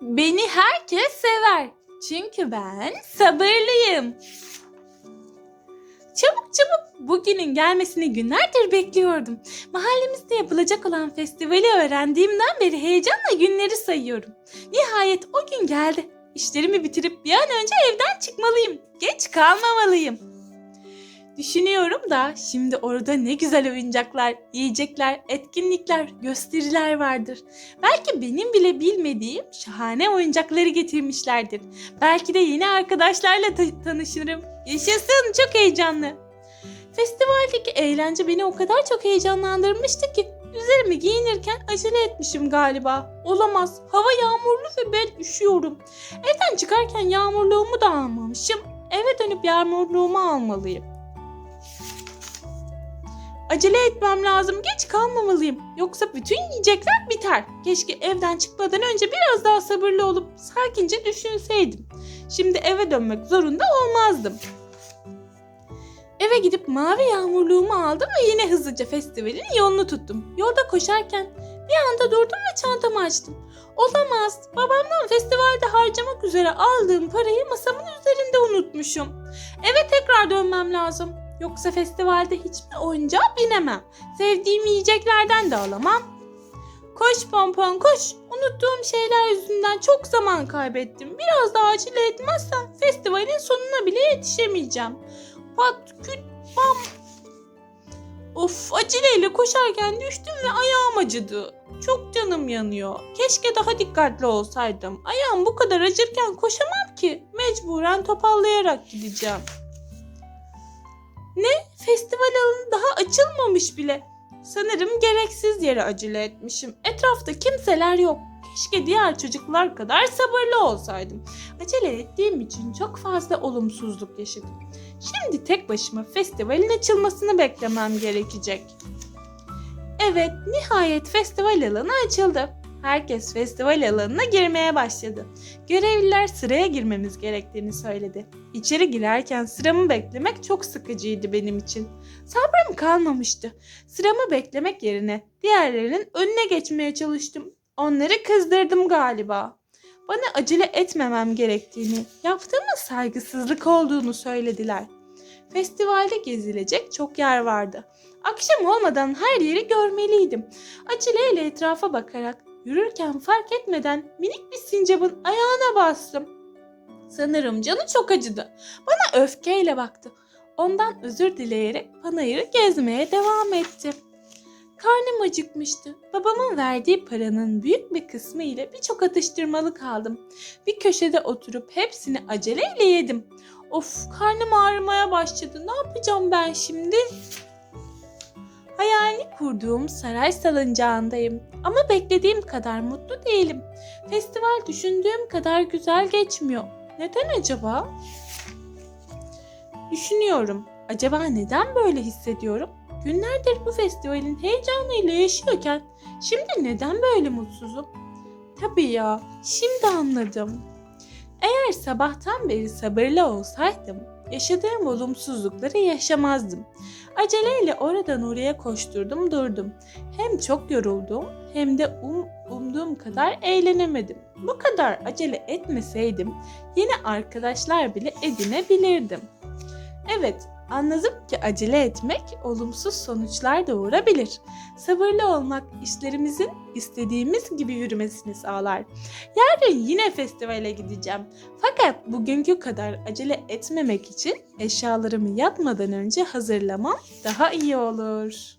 Beni herkes sever. Çünkü ben sabırlıyım. Çabuk çabuk bugünün gelmesini günlerdir bekliyordum. Mahallemizde yapılacak olan festivali öğrendiğimden beri heyecanla günleri sayıyorum. Nihayet o gün geldi. İşlerimi bitirip bir an önce evden çıkmalıyım. Geç kalmamalıyım. Düşünüyorum da şimdi orada ne güzel oyuncaklar, yiyecekler, etkinlikler, gösteriler vardır. Belki benim bile bilmediğim şahane oyuncakları getirmişlerdir. Belki de yeni arkadaşlarla ta- tanışırım. Yaşasın çok heyecanlı. Festivaldeki eğlence beni o kadar çok heyecanlandırmıştı ki üzerimi giyinirken acele etmişim galiba. Olamaz. Hava yağmurlu ve ben üşüyorum. Evden çıkarken yağmurluğumu da almamışım. Eve dönüp yağmurluğumu almalıyım. Acele etmem lazım. Geç kalmamalıyım. Yoksa bütün yiyecekler biter. Keşke evden çıkmadan önce biraz daha sabırlı olup sakince düşünseydim. Şimdi eve dönmek zorunda olmazdım. Eve gidip mavi yağmurluğumu aldım ve yine hızlıca festivalin yolunu tuttum. Yolda koşarken bir anda durdum ve çantamı açtım. Olamaz. Babamdan festivalde harcamak üzere aldığım parayı masamın üzerinde unutmuşum. Eve tekrar dönmem lazım. Yoksa festivalde hiçbir oyuncağa binemem. Sevdiğim yiyeceklerden de alamam. Koş pompon koş. Unuttuğum şeyler yüzünden çok zaman kaybettim. Biraz daha acele etmezsen festivalin sonuna bile yetişemeyeceğim. Pat küt bam. Of aceleyle koşarken düştüm ve ayağım acıdı. Çok canım yanıyor. Keşke daha dikkatli olsaydım. Ayağım bu kadar acırken koşamam ki. Mecburen topallayarak gideceğim. Ne? Festival alanı daha açılmamış bile. Sanırım gereksiz yere acele etmişim. Etrafta kimseler yok. Keşke diğer çocuklar kadar sabırlı olsaydım. Acele ettiğim için çok fazla olumsuzluk yaşadım. Şimdi tek başıma festivalin açılmasını beklemem gerekecek. Evet, nihayet festival alanı açıldı. Herkes festival alanına girmeye başladı. Görevliler sıraya girmemiz gerektiğini söyledi. İçeri girerken sıramı beklemek çok sıkıcıydı benim için. Sabrım kalmamıştı. Sıramı beklemek yerine diğerlerinin önüne geçmeye çalıştım. Onları kızdırdım galiba. Bana acele etmemem gerektiğini, yaptığımın saygısızlık olduğunu söylediler. Festivalde gezilecek çok yer vardı. Akşam olmadan her yeri görmeliydim. Aceleyle etrafa bakarak yürürken fark etmeden minik bir sincapın ayağına bastım. Sanırım canı çok acıdı. Bana öfkeyle baktı. Ondan özür dileyerek panayırı gezmeye devam etti. Karnım acıkmıştı. Babamın verdiği paranın büyük bir kısmı ile birçok atıştırmalık aldım. Bir köşede oturup hepsini aceleyle yedim. Of karnım ağrımaya başladı. Ne yapacağım ben şimdi? Hayalini kurduğum saray salıncağındayım. Ama beklediğim kadar mutlu değilim. Festival düşündüğüm kadar güzel geçmiyor. Neden acaba? Düşünüyorum. Acaba neden böyle hissediyorum? Günlerdir bu festivalin heyecanıyla yaşıyorken şimdi neden böyle mutsuzum? Tabii ya, şimdi anladım. Eğer sabahtan beri sabırlı olsaydım, yaşadığım olumsuzlukları yaşamazdım. Aceleyle oradan oraya koşturdum durdum. Hem çok yoruldum hem de um, umduğum kadar eğlenemedim. Bu kadar acele etmeseydim yeni arkadaşlar bile edinebilirdim. Evet, anladım ki acele etmek olumsuz sonuçlar doğurabilir. Sabırlı olmak işlerimizin istediğimiz gibi yürümesini sağlar. Yarın yine festivale gideceğim. Fakat bugünkü kadar acele etmemek için eşyalarımı yatmadan önce hazırlamam daha iyi olur.